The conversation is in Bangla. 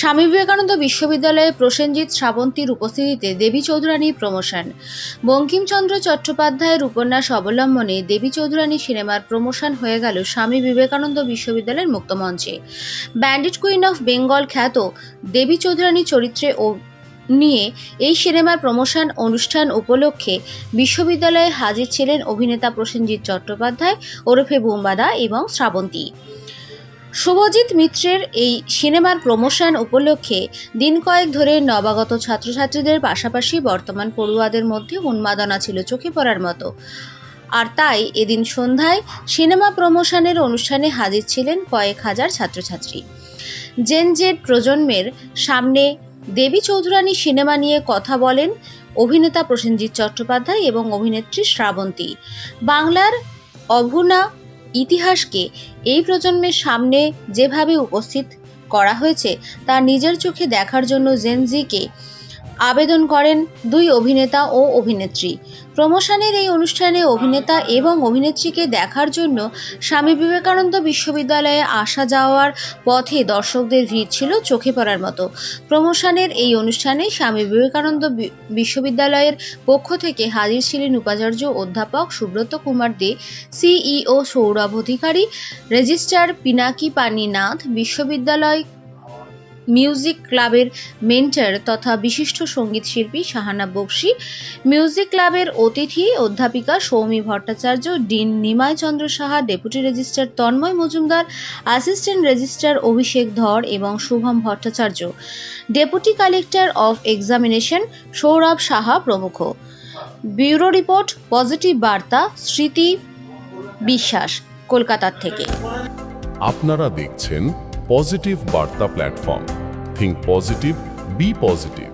স্বামী বিবেকানন্দ বিশ্ববিদ্যালয়ে প্রসেনজিৎ শ্রাবন্তীর উপস্থিতিতে দেবী চৌধুরানী প্রমোশন। বঙ্কিমচন্দ্র চট্টোপাধ্যায়ের উপন্যাস অবলম্বনে দেবী চৌধুরানী সিনেমার প্রমোশন হয়ে গেল স্বামী বিবেকানন্দ বিশ্ববিদ্যালয়ের মুক্তমঞ্চে। ব্যান্ডেড কুইন অফ বেঙ্গল খ্যাত দেবী চৌধুরানী চরিত্রে ও নিয়ে এই সিনেমার প্রমোশন অনুষ্ঠান উপলক্ষে বিশ্ববিদ্যালয়ে হাজির ছিলেন অভিনেতা প্রসেনজিৎ চট্টোপাধ্যায়, ওরফে বুম্বাদা এবং শ্রাবন্তী। শুভজিৎ মিত্রের এই সিনেমার প্রমোশন উপলক্ষে দিন কয়েক ধরে নবাগত ছাত্রছাত্রীদের পাশাপাশি বর্তমান পড়ুয়াদের মধ্যে উন্মাদনা ছিল চোখে পড়ার মতো। আর তাই এদিন সন্ধ্যায় সিনেমা প্রমোশনের অনুষ্ঠানে হাজির ছিলেন কয়েক হাজার ছাত্রছাত্রী। জেন জেড প্রজন্মের সামনে দেবী চৌধুরানী সিনেমা নিয়ে কথা বলেন অভিনেতা প্রসেনজিৎ চট্টোপাধ্যায় এবং অভিনেত্রী শ্রাবন্তী। বাংলার অভুনা ইতিহাসকে এই প্রজন্মের সামনে যেভাবে উপস্থিত করা হয়েছে তা নিজের চোখে দেখার জন্য জেনজিকে আবেদন করেন দুই অভিনেতা ও অভিনেত্রী। প্রমোশনের এই অনুষ্ঠানে অভিনেতা এবং অভিনেত্রীকে দেখার জন্য স্বামী বিবেকানন্দ বিশ্ববিদ্যালয়ে আসা যাওয়ার পথে দর্শকদের ভিড় ছিল চোখে পড়ার মতো। প্রমোশনের এই অনুষ্ঠানে স্বামী বিবেকানন্দ বিশ্ববিদ্যালয়ের পক্ষ থেকে হাজির ছিলেন উপাচার্য অধ্যাপক সুব্রত কুমার দে, সিইও সৌরভ অধিকারী, রেজিস্ট্রার পিনাকি পানিনাথ, বিশ্ববিদ্যালয় মিউজিক ক্লাবের মেন্টার তথা বিশিষ্ট সংগীত শিল্পী শাহানা বক্সি, মিউজিক ক্লাবের অতিথি অধ্যাপিকা Soumi Bhattacharya, dean Nimai Chandra Saha, deputy registrar Tanmoy Majumdar, assistant registrar Abhishek Dhar এবং Shubham Bhattacharya. Deputy collector of examination Sourav Saha প্রমুখ। ব্যুরো রিপোর্ট, পজিটিভ বার্তা, স্মৃতি, বিশ্বাস, কলকাতার থেকে। আপনারা দেখছেন পজিটিভ বার্তা platform think positive be positive